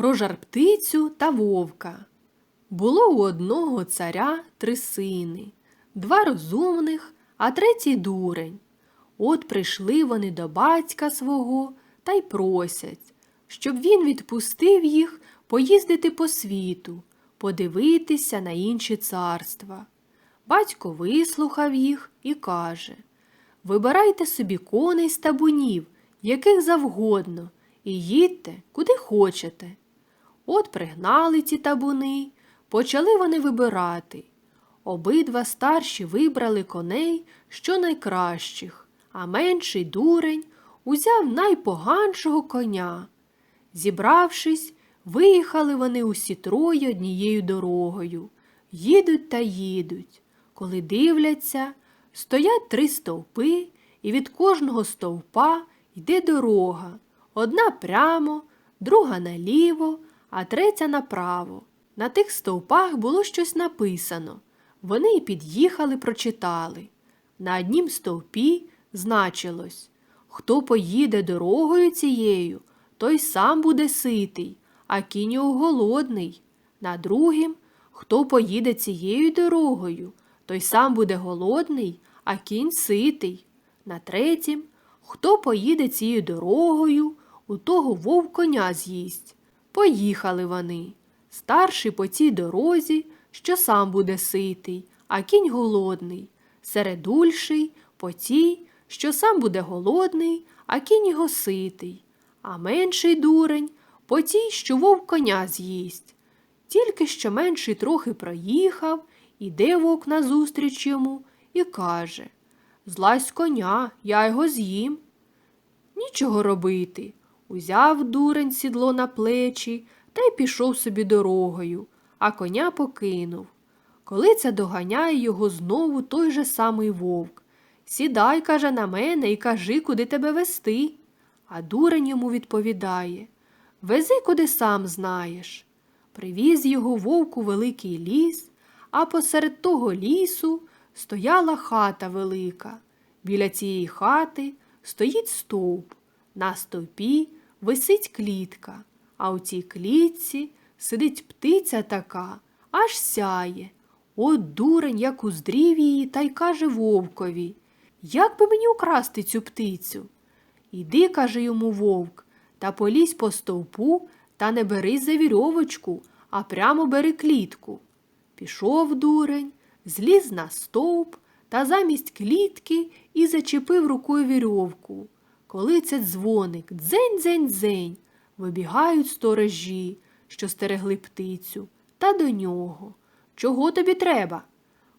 Про жарптицю та вовка. Було у одного царя три сини, два розумних, а третій дурень. От прийшли вони до батька свого та й просять, щоб він відпустив їх поїздити по світу, подивитися на інші царства. Батько вислухав їх і каже Вибирайте собі коней з табунів, яких завгодно, і їдьте, куди хочете. От пригнали ті табуни, почали вони вибирати. Обидва старші вибрали коней, що найкращих, а менший дурень узяв найпоганшого коня. Зібравшись, виїхали вони усі троє однією дорогою. Їдуть та їдуть. Коли дивляться, стоять три стовпи, і від кожного стовпа йде дорога. Одна прямо, друга наліво, а третя направо. На тих стовпах було щось написано. Вони й під'їхали, прочитали. На однім стовпі значилось Хто поїде дорогою цією, той сам буде ситий, а кінь голодний. На другім Хто поїде цією дорогою, той сам буде голодний, а кінь ситий. На третім Хто поїде цією дорогою, у того вовк коня з'їсть. Поїхали вони. Старший по цій дорозі, що сам буде ситий, а кінь голодний. Середульший по тій, що сам буде голодний, а кінь його ситий. А менший дурень по тій, що вовк коня з'їсть. Тільки що менший трохи проїхав, іде вовк назустріч йому і каже Злазь коня, я його з'їм. Нічого робити. Узяв дурень сідло на плечі та й пішов собі дорогою, а коня покинув. Коли це доганяє його знову той же самий вовк. Сідай, каже, на мене і кажи, куди тебе вести. А дурень йому відповідає Вези, куди сам знаєш. Привіз його вовк у великий ліс, а посеред того лісу стояла хата велика. Біля цієї хати стоїть стовп. На стовпі висить клітка, а у цій клітці сидить птиця така, аж сяє. От дурень, як уздрів її, та й каже вовкові Як би мені украсти цю птицю? Іди, каже йому вовк, та полізь по стовпу та не бери за вірьовочку, а прямо бери клітку. Пішов дурень, зліз на стовп та замість клітки і зачепив рукою вірьовку. Коли це дзвоник дзень-дзень-дзень, вибігають сторожі, що стерегли птицю, та до нього. Чого тобі треба?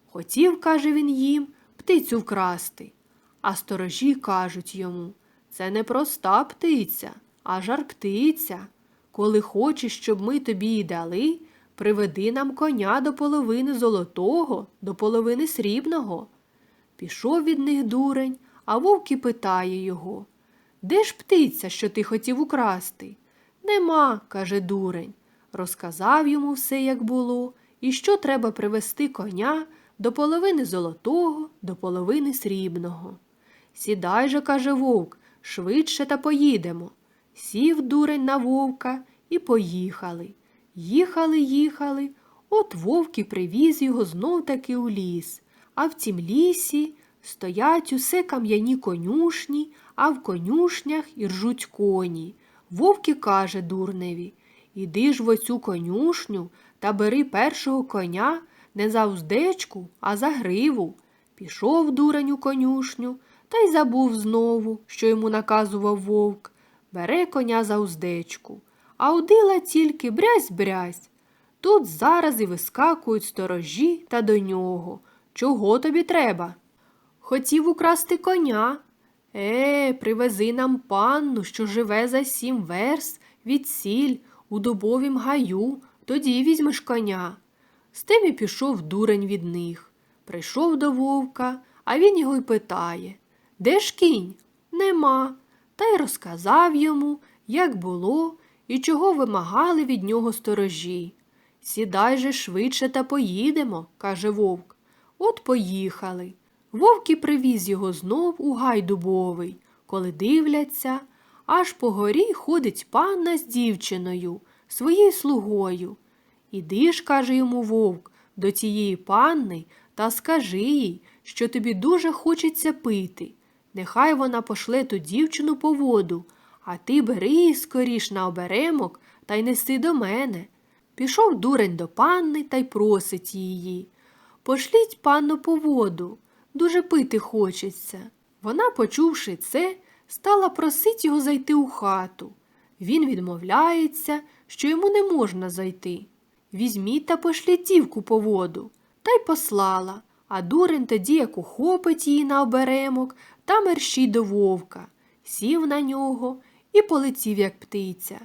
Хотів, каже він їм, птицю вкрасти. А сторожі кажуть йому це не проста птиця, а жар птиця. Коли хочеш, щоб ми тобі її дали, приведи нам коня до половини золотого, до половини срібного. Пішов від них дурень, а вовк і питає його Де ж птиця, що ти хотів украсти? Нема, каже дурень. Розказав йому все, як було, і що треба привести коня до половини золотого, до половини срібного. Сідай же, каже вовк, швидше та поїдемо. Сів дурень на вовка і поїхали. Їхали, їхали, от вовк і привіз його знов таки у ліс. А в цім лісі стоять усе кам'яні конюшні, а в конюшнях і ржуть коні. Вовки каже дурневі Іди ж в оцю конюшню та бери першого коня не за уздечку, а за гриву. Пішов дурень у конюшню та й забув знову, що йому наказував вовк. Бере коня за уздечку, а удила тільки брязь-брязь. Тут зараз і вискакують сторожі та до нього. Чого тобі треба? Хотів украсти коня. Е, привези нам панну, що живе за сім верст від сіль у дубовім гаю, тоді візьмеш коня. З тим і пішов дурень від них. Прийшов до вовка, а він його й питає Де ж кінь? Нема. Та й розказав йому, як було і чого вимагали від нього сторожі. Сідай же швидше та поїдемо, каже вовк. От поїхали. Вовк і привіз його знов у гай дубовий. Коли дивляться, аж по горі ходить панна з дівчиною, своєю слугою. Іди ж, каже йому вовк, до цієї панни та скажи їй, що тобі дуже хочеться пити. Нехай вона пошле ту дівчину по воду, а ти бери її скоріш на оберемок та й неси до мене. Пішов дурень до панни та й просить її. Пошліть панну по воду, дуже пити хочеться. Вона, почувши це, стала просить його зайти у хату. Він відмовляється, що йому не можна зайти. Візьміть та пошліть дівку по воду. Та й послала, а дурень тоді, як ухопить її на оберемок та мерщій до вовка, сів на нього і полетів, як птиця.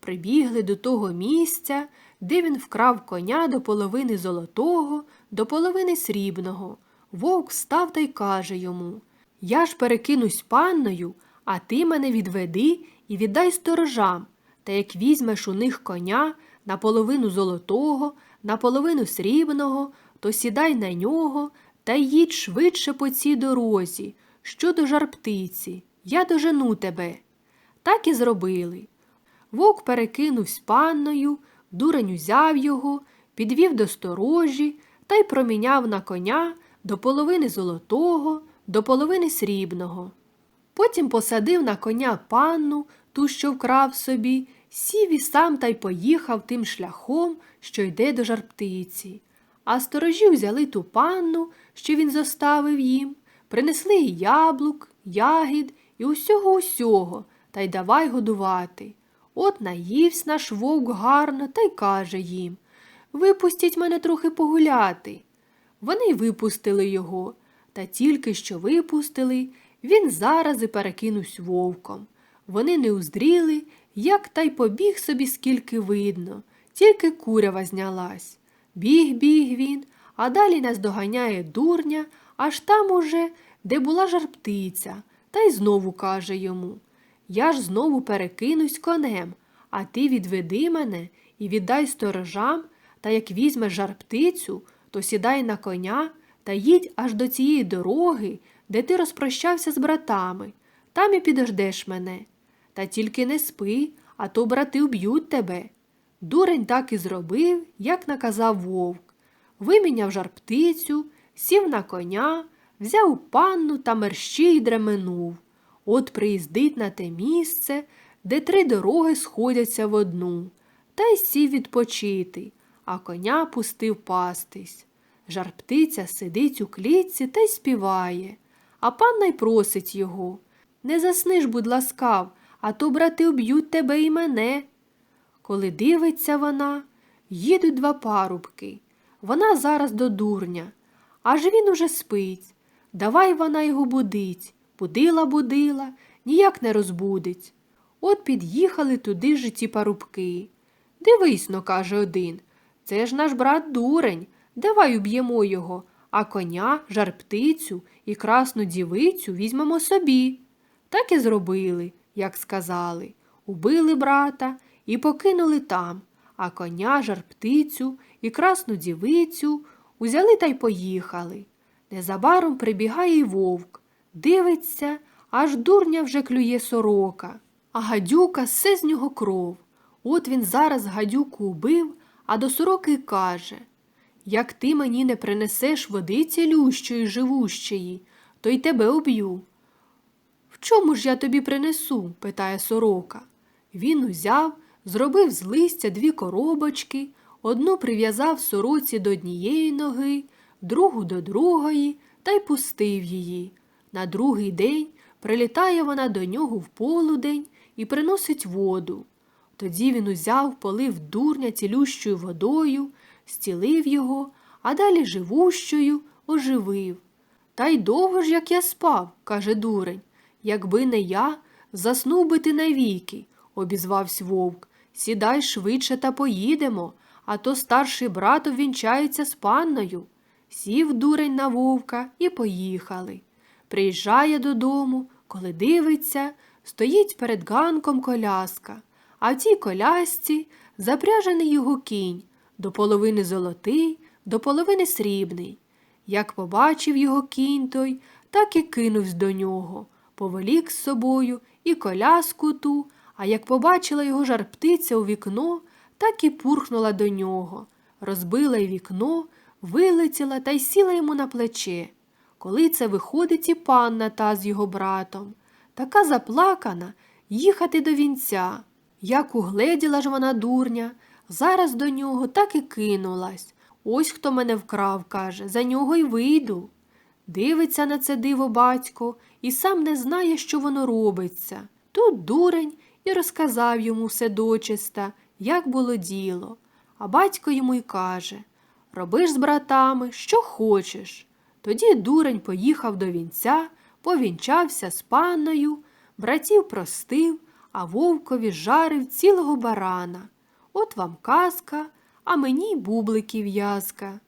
Прибігли до того місця, де він вкрав коня до половини золотого, до половини срібного. Вовк встав та й каже йому Я ж перекинусь панною, а ти мене відведи і віддай сторожам. Та як візьмеш у них коня на половину золотого, на половину срібного, то сідай на нього та їдь швидше по цій дорозі, що до жарптиці. Я дожену тебе. Так і зробили. Вовк перекинувсь панною, дурень узяв його, підвів до сторожі та й проміняв на коня до половини золотого, до половини срібного. Потім посадив на коня панну, ту, що вкрав собі, сів і сам та й поїхав тим шляхом, що йде до жарптиці. А сторожі взяли ту панну, що він зоставив їм, принесли їй яблук, ягід і усього усього, та й давай годувати. От наївсь наш вовк гарно та й каже їм Випустіть мене трохи погуляти. Вони й випустили його, та тільки що випустили, він зараз і перекинувсь вовком. Вони не уздріли, як та й побіг собі скільки видно, тільки курява знялась. Біг, біг він, а далі нас доганяє дурня, аж там уже, де була жарптиця, та й знову каже йому Я ж знову перекинусь конем, а ти відведи мене і віддай сторожам, та як візьмеш жарптицю, то сідай на коня та їдь аж до цієї дороги, де ти розпрощався з братами, там і підождеш мене. Та тільки не спи, а то брати вб'ють тебе. Дурень так і зробив, як наказав вовк. Виміняв жарптицю, сів на коня, взяв панну та мерщій дременув. От приїздить на те місце, де три дороги сходяться в одну, та й сів відпочити, а коня пустив пастись. Жарптиця сидить у клітці та й співає, а панна й просить його Не засниш, будь ласкав, а то брати уб'ють тебе і мене. Коли дивиться вона, їдуть два парубки. Вона зараз до дурня, аж він уже спить. Давай вона його будить. Будила, будила, ніяк не розбудить. От під'їхали туди ж ті парубки. Дивись но, каже один. Це ж наш брат дурень. Давай уб'ємо його, а коня, жарптицю і красну дівицю візьмемо собі. Так і зробили, як сказали. Убили брата і покинули там, а коня, жарптицю і красну дівицю узяли та й поїхали. Незабаром прибігає й вовк, дивиться, аж дурня вже клює сорока, а гадюка все з нього кров. От він зараз гадюку убив, а до сороки каже Як ти мені не принесеш води цілющої, живущої, то й тебе уб'ю. В чому ж я тобі принесу? питає сорока. Він узяв, зробив з листя дві коробочки, одну прив'язав сороці до однієї ноги, другу до другої та й пустив її. На другий день прилітає вона до нього в полудень і приносить воду. Тоді він узяв, полив дурня цілющою водою, стілив його, а далі живущою оживив. Та й довго ж, як я спав, каже дурень. Якби не я, заснув би ти навіки, обізвався вовк. Сідай швидше та поїдемо, а то старший брат обвінчається з панною. Сів дурень на вовка і поїхали. Приїжджає додому, коли дивиться, стоїть перед ганком коляска, а в цій колясці запряжений його кінь, до половини золотий, до половини срібний. Як побачив його кінь той, так і кинувсь до нього, повелік з собою і коляску ту, а як побачила його жарптиця у вікно, так і пурхнула до нього, розбила й вікно, вилетіла та й сіла йому на плече. Коли це виходить і панна та з його братом, така заплакана, їхати до вінця. Як угледіла ж вона дурня, зараз до нього так і кинулась. Ось хто мене вкрав, каже, за нього й вийду. Дивиться на це диво батько і сам не знає, що воно робиться. Тут дурень і розказав йому все дочиста, як було діло. А батько йому й каже Робиш з братами, що хочеш. Тоді дурень поїхав до вінця, повінчався з панною, братів простив, а вовкові жарив цілого барана. От вам казка, а мені бубликів в'язка.